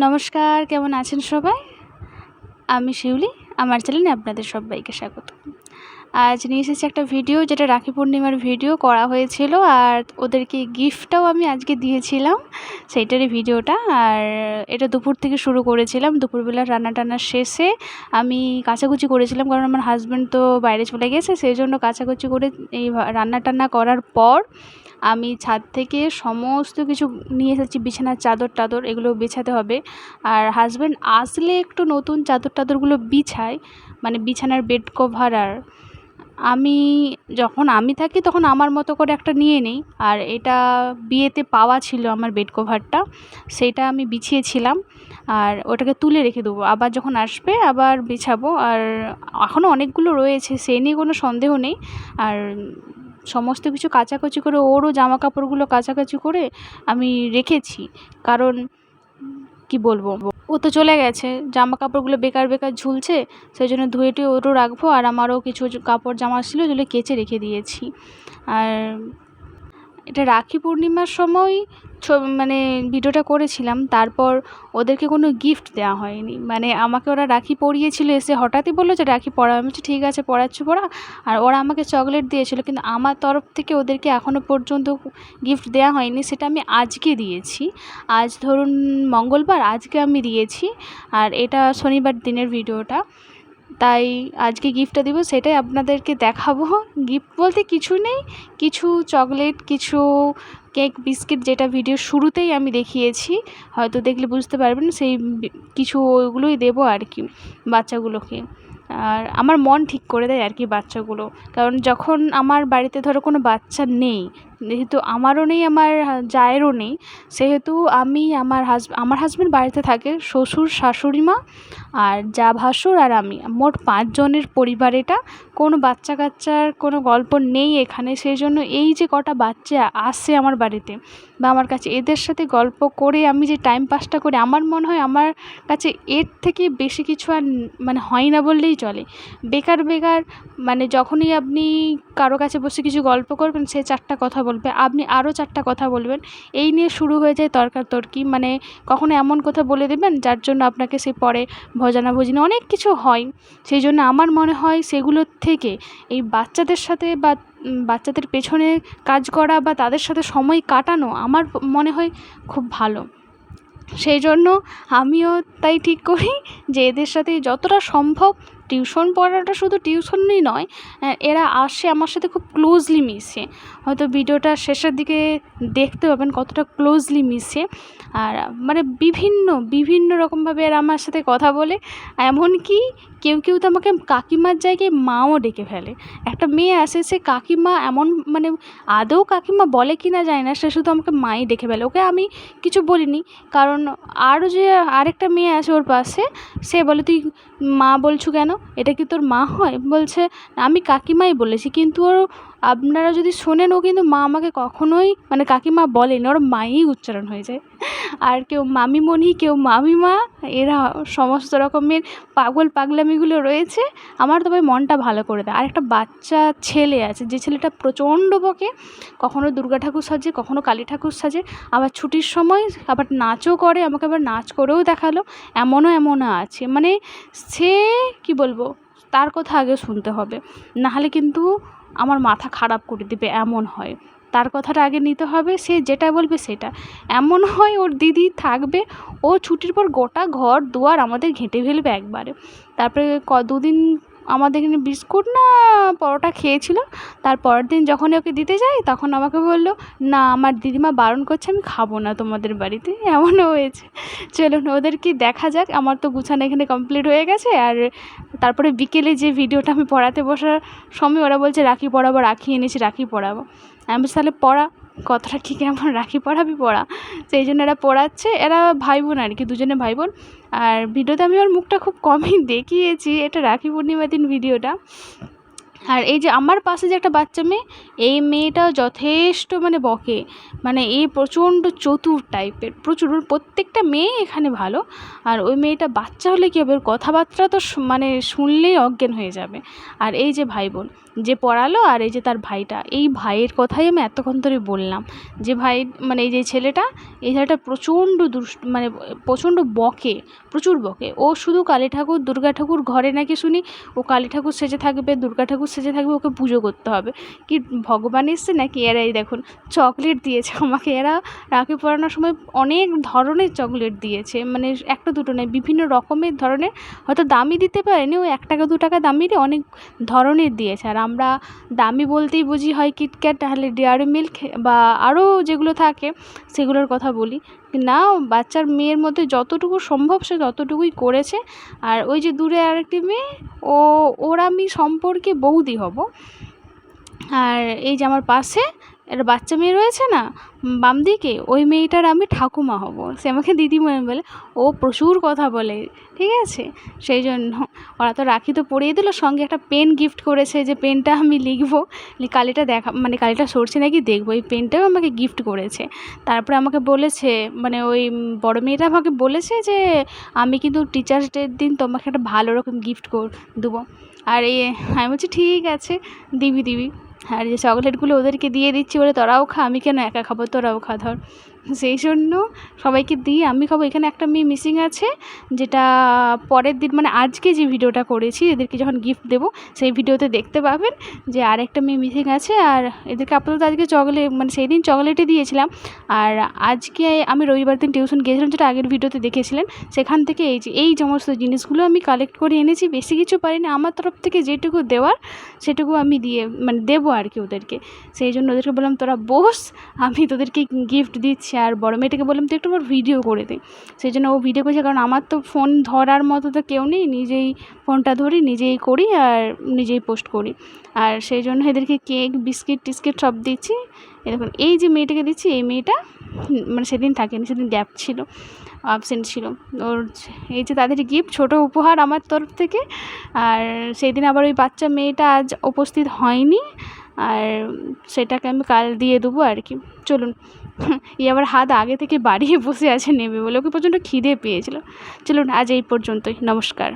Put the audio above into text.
নমস্কার, কেমন আছেন সবাই? আমি শিউলি, আমার চ্যানেলে আপনাদের সবাইকে স্বাগত। আজ নিয়ে এসেছি একটা ভিডিও, যেটা রাখি পূর্ণিমার ভিডিও করা হয়েছিল, আর ওদেরকে গিফটটাও আমি আজকে দিয়েছিলাম, সেইটারই ভিডিওটা। আর এটা দুপুর থেকে শুরু করেছিলাম দুপুরবেলা রান্না টান্না শেষে আমি কাচাকুচি করেছিলাম, কারণ আমার হাজব্যান্ড তো বাইরে চলে গেছে, সেই জন্য কাচাকুচি করে এই রান্না টান্না করার পর আমি ছাদ থেকে সমস্ত কিছু নিয়ে এসেছি, বিছানার চাদর টাদর, এগুলো বিছাতে হবে। আর হাজব্যান্ড আসলে একটু নতুন চাদর টাদরগুলো বিছায় মানে বিছানার বেড কভার আর। আমি যখন আমি থাকি তখন আমার মতো করে একটা নিয়ে নিই। আর এটা বিয়েতে পাওয়া ছিল আমার বেড কভারটা সেইটা আমি বিছিয়েছিলাম। আর ওটাকে তুলে রেখে দেবো। আবার যখন আসবে আবার বিছাবো। আর এখনও অনেকগুলো রয়েছে সেই নিয়ে কোনো সন্দেহ নেই। আর সমস্ত কিছু কাচাকুচি করে, ওরও জামা কাপড়গুলো কাচাকাচি করে আমি রেখেছি। কারণ, কি বলব? ও তো চলে গেছে জামা কাপড়গুলো বেকার বেকার ঝুলছে সেই জন্য ধুয়েটি ওরও রাখব, আর আমারও কিছু কাপড় জামা ছিল যেগুলো কেচে রেখে দিয়েছি। আর এটা রাখি পূর্ণিমার সময় ছবি মানে ভিডিওটা করেছিলাম, তারপর ওদেরকে কোনো গিফট দেওয়া হয়নি। মানে আমাকে ওরা রাখি পরিয়েছিল, এসে হঠাৎই বলল যে, রাখি পরা আমি ঠিক আছে পড়াচ্ছ পড়া আর ওরা আমাকে চকলেট দিয়েছিল, কিন্তু আমার তরফ থেকে ওদেরকে এখনও পর্যন্ত গিফট দেওয়া হয়নি, সেটা আমি আজকে দিয়েছি। আজ ধরুন মঙ্গলবার, আজকে আমি দিয়েছি। আর এটা শনিবার দিনের ভিডিওটা। তাই আজকে গিফটটা দেবো, সেটাই আপনাদেরকে দেখাবো। গিফট বলতে কিছু নেই, কিছু চকলেট কিছু কেক বিস্কিট যেটা ভিডিওর শুরুতেই আমি দেখিয়েছি, হয়তো দেখলে বুঝতে পারবেন, সেই কিছু ওইগুলোই দেবো আর কি, বাচ্চাগুলোকে। আর আমার মন ঠিক করে দেয় আর কি বাচ্চাগুলো, কারণ যখন আমার বাড়িতে ধরো কোনো বাচ্চা নেই যেহেতু আমারও নেই, আমার জায়েরও নেই, সেহেতু আমি আমার হাজ আমার হাজব্যান্ড বাড়িতে থাকে, শ্বশুর, শাশুড়ি মা আর যা ভাসুর আর আমি। মোট পাঁচজনের পরিবার এটা। কোনো বাচ্চা কাচ্চার কোনো গল্প নেই এখানে, সেই জন্য এই যে কটা বাচ্চা আসে আমার বাড়িতে বা আমার কাছে, এদের সাথে গল্প করে আমি যে টাইম পাসটা করি, আমার মনে হয় আমার কাছে এর থেকে বেশি কিছু আর মানে হয় না বললেই চলে। বেকার বেকার মানে যখনই আপনি কারও কাছে বসে কিছু গল্প করবেন, সে চারটা কথা বলবে, আপনি আরও চারটা কথা বলবেন। এই নিয়ে শুরু হয়ে যায় তর্কাতর্কি মানে কখনো এমন কথা বলে দেবেন, যার জন্য আপনাকে সে পরে ভজানাভজিনে অনেক কিছু হয়। সেই জন্য আমার মনে হয় সেগুলোর থেকে এই বাচ্চাদের সাথে বা বাচ্চাদের পেছনে কাজ করা বা তাদের সাথে সময় কাটানো আমার মনে হয় খুব ভালো। সেই জন্য আমিও তাই ঠিক করি যে এদের সাথে যতটা সম্ভব টিউশন পড়াটা শুধু টিউশনই নয় এরা আসে আমার সাথে খুব ক্লোজলি মিশে। হয়তো ভিডিওটা শেষের দিকে দেখতে পাবেন কতটা ক্লোজলি মিশে। আর মানে বিভিন্ন বিভিন্ন রকমভাবে এরা আমার সাথে কথা বলে। এমনকি কেউ কেউ তো আমাকে কাকিমার জায়গায় মাও ডেকে ফেলে। একটা মেয়ে আসে, সে কাকিমা এমন মানে আদৌ কাকিমা বলে কি না জানি না, সে শুধু আমাকে মাই ডেকে ফেলে। ওকে আমি কিছু বলিনি, কারণ আরও যে আরেকটা মেয়ে আছে ওর পাশে, সে বলে, তুই মা বলছো কেন? এটা কি তোর মা হয়? বলছে আমি কাকিমাই বলেছি কিন্তু ওর আপনারা যদি শোনেন, ও কিন্তু মা আমাকে কখনোই মানে কাকিমা বলেনি, ওর মাই উচ্চারণ হয়ে যায়। আর কেউ মামিমণি, কেউ মামিমা, এরা সমস্ত রকমের পাগল পাগলামিগুলো রয়েছে। আমার তবে মনটা ভালো করে দেয়। আর একটা বাচ্চা ছেলে আছে, যে ছেলেটা প্রচণ্ড বকে, কখনো দুর্গা ঠাকুর সাজে, কখনো কালী ঠাকুর সাজে। আবার ছুটির সময় আবার নাচও করে, আমাকে আবার নাচ করেও দেখাল। এমনও এমনও আছে। মানে সে, কি বলব, তার কথা আগে শুনতে হবে। নাহলে কিন্তু আমার মাথা খারাপ করে দেবে, এমন হয়। তার কথাটা আগে নিতে হবে, সে যেটা বলবে সেটা। এমন হয় ওর দিদি থাকবে, ও ছুটির পর গোটা ঘর দুয়ার আমাদের ঘেঁটে ফেলবে একবারে। তারপরে ক দুদিন আমাদের এখানে বিস্কুট না পরোটা খেয়েছিল। তার পরের দিন যখনই ওকে দিতে যাই, তখন আমাকে বলল, না, আমার দিদিমা বারণ করছে, আমি খাব না তোমাদের বাড়িতে। এমনও হয়েছে। চলুন ওদেরকে দেখা যাক। আমার তো গুছানো এখানে কমপ্লিট হয়ে গেছে। আর তারপরে বিকেলে যে ভিডিওটা আমি পড়াতে বসার সময় ওরা বলছে, রাখি পড়াবো, রাখি এনেছি, রাখি পড়াবো। আমি তাহলে পড়া। কথাটা ঠিক এমন রাখি পড়াবি পড়া। সেই জন্য এরা পড়াচ্ছে, এরা ভাই বোন আর কি, দুজনে ভাই বোন আর ভিডিওতে আমি ওর মুখটা খুব কমই দেখিয়েছি, এটা রাখি পূর্ণিমার দিন ভিডিওটা। আর এই যে আমার পাশে যে একটা বাচ্চা মেয়ে, এই মেয়েটাও যথেষ্ট মানে বকে। মানে এই প্রচণ্ড চতুর টাইপের, প্রচুর প্রত্যেকটা মেয়ে এখানে ভালো। আর ওই মেয়েটা বাচ্চা হলে কী হবে? কথাবার্তা তো মানে শুনলেই অজ্ঞান হয়ে যাবে। আর এই যে ভাই বোন যে পড়ালো আর এই যে তার ভাইটা, এই ভাইয়ের কথাই আমি এতক্ষণ ধরে বললাম। যে ভাই মানে এই যে ছেলেটা, এই ছেলেটা প্রচণ্ড দুষ্ট মানে প্রচণ্ড বকে, প্রচুর বকে। ও শুধু কালী ঠাকুর, দুর্গা ঠাকুর ঘরে নাকি শুনি, ও কালী ঠাকুর সেজে থাকবে, দুর্গা ঠাকুর সেজে থাকবে, ওকে পুজো করতে হবে। কি ভগবান এসছে নাকি? এরাই দেখুন চকলেট দিয়েছে। আমাকে এরা রাখি পরানোর সময় অনেক ধরনের চকলেট দিয়েছে। মানে একটা দুটো নয়, বিভিন্ন রকমের ধরনের। হয়তো দামি দিতে পারেনি ওই এক টাকা, দু টাকা দামিরই অনেক ধরনের দিয়েছে। আর আমরা দামি বলতেই বুঝি হয় কিটক্যাট তাহলে ডেয়ারি মিল্ক বা আরও যেগুলো থাকে, সেগুলোর কথা বলি। না, বাচ্চার মেয়ের মধ্যে যতটুকু সম্ভব সে ততটুকুই করেছে। আর ওই যে দূরে আরেকটি মেয়ে, ও, ওর আমি সম্পর্কে বৌদি হব। আর এই যে আমার পাশে একটা বাচ্চা মেয়ে রয়েছে না, বাম দিকে ওই মেয়েটার আমি ঠাকুমা হব। সে আমাকে দিদিমণি বলে, ও প্রচুর কথা বলে, ঠিক আছে? সেই জন্য ওরা তো রাখি তো পরিয়ে দিল, সঙ্গে একটা পেন গিফট করেছে যে পেনটা আমি লিখব। কালিটা দেখা মানে কালিটা সরছে নাকি দেখব, এই পেনটাও আমাকে গিফট করেছে। তারপরে আমাকে বলেছে মানে ওই বড় মেয়েটা আমাকে বলেছে যে, আমি কিন্তু টিচার্স ডের দিন তোমাকে একটা ভালো রকম গিফট কর, দেবো। আর এই আমি বলছি, ঠিক আছে, দিবি দিবি। আর যে চকলেটগুলো ওদেরকে দিয়ে দিচ্ছি বলে তোরাও খা, আমি কেন একা খাব? তোরাও খা, ধর। সেই জন্য সবাইকে দিই আমি খাব। এখানে একটা মেয়ে মিসিং আছে, যেটা পরের দিন মানে আজকে যে ভিডিওটা করেছি, এদেরকে যখন গিফট দেবো, সেই ভিডিওতে দেখতে পাবেন যে আরেকটা মেয়ে মিসিং আছে। আর এদেরকে আপাতত আজকে চকলেট মানে সেই দিন চকলেটই দিয়েছিলাম। আর আজকে আমি রবিবার দিন টিউশন গিয়েছিলাম, যেটা আগের ভিডিওতে দেখেছিলেন। সেখান থেকে এই যে, এই সমস্ত জিনিসগুলো আমি কালেক্ট করে এনেছি। বেশি কিছু পারিনি। আমার তরফ থেকে যেটুকু দেওয়ার, সেটুকু আমি দিয়ে মানে দেবো আর কি ওদেরকে। সেই জন্য ওদেরকে বললাম, তোরা বস, আমি তোদেরকে গিফট দিচ্ছি। আর বড়ো। মেয়েটাকে বললাম, তুই একটু আমার ভিডিও করে দে। সেই জন্য ও ভিডিও করছে, কারণ আমার তো ফোন ধরার মতো তো কেউ নেই। নিজেই ফোনটা ধরি, নিজেই করি আর নিজেই পোস্ট করি। আর সেই জন্য এদেরকে কেক বিস্কিট টিস্কিট সব দিচ্ছি। এরকম এই যে মেয়েটাকে দিচ্ছি, এই মেয়েটা মানে সেদিন থাকেনি, সেদিন গ্যাপ ছিল অ্যাবসেন্ট ছিল। ওর এই যে তাদের গিফট ছোটো উপহার আমার তরফ থেকে। আর সেই দিন আবার ওই বাচ্চা মেয়েটা আজ উপস্থিত হয়নি। আর সেটাকে আমি কাল দিয়ে দেবো আর কি। চলুন। এ আবার হাত আগে থেকে বাড়িয়ে বসে আছে নেবে বলে, ওকে প্রচণ্ড খিদে পেয়েছিল। চলুন আজ এই পর্যন্তই, নমস্কার।